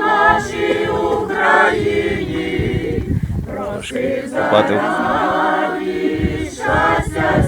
Нашій Україні прошив за Пати. щастя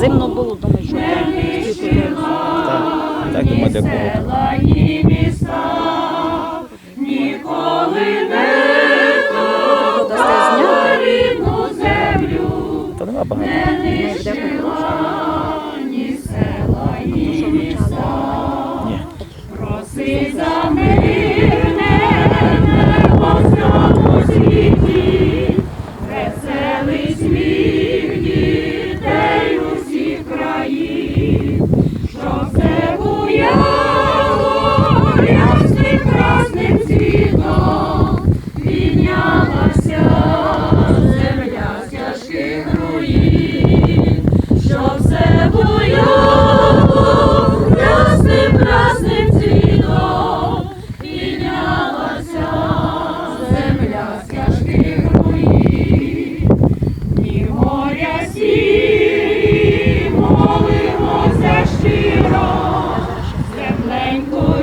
зимно було, думаю, що Так, так думаю, для кого. села і міста ніколи не. Та нема багато.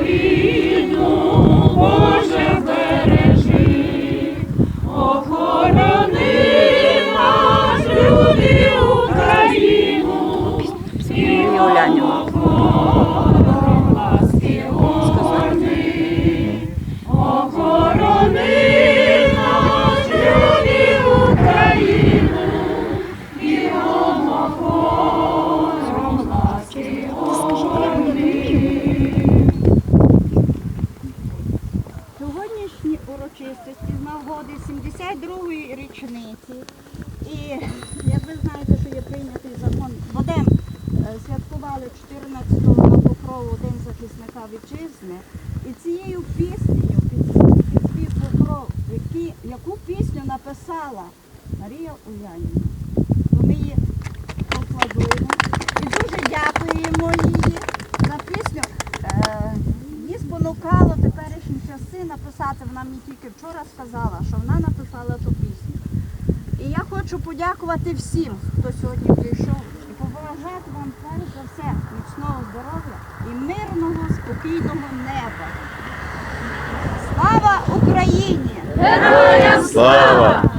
be. 72-ї. І як ви знаєте, що є прийнятий закон, будемо е, святкували 14-го на покрову День захисника вітчизни. І цією піснею під, спів покров, яку пісню написала Марія Улянівна. То ми її покладуємо. І дуже дякуємо їй за пісню. Е, Її спонукало теперішні часи написати. Вона мені тільки вчора сказала, що вона написала ту пісню. І я хочу подякувати всім, хто сьогодні прийшов, і побажати вам перш за все міцного здоров'я і мирного, спокійного неба. Слава Україні! Героям Слава!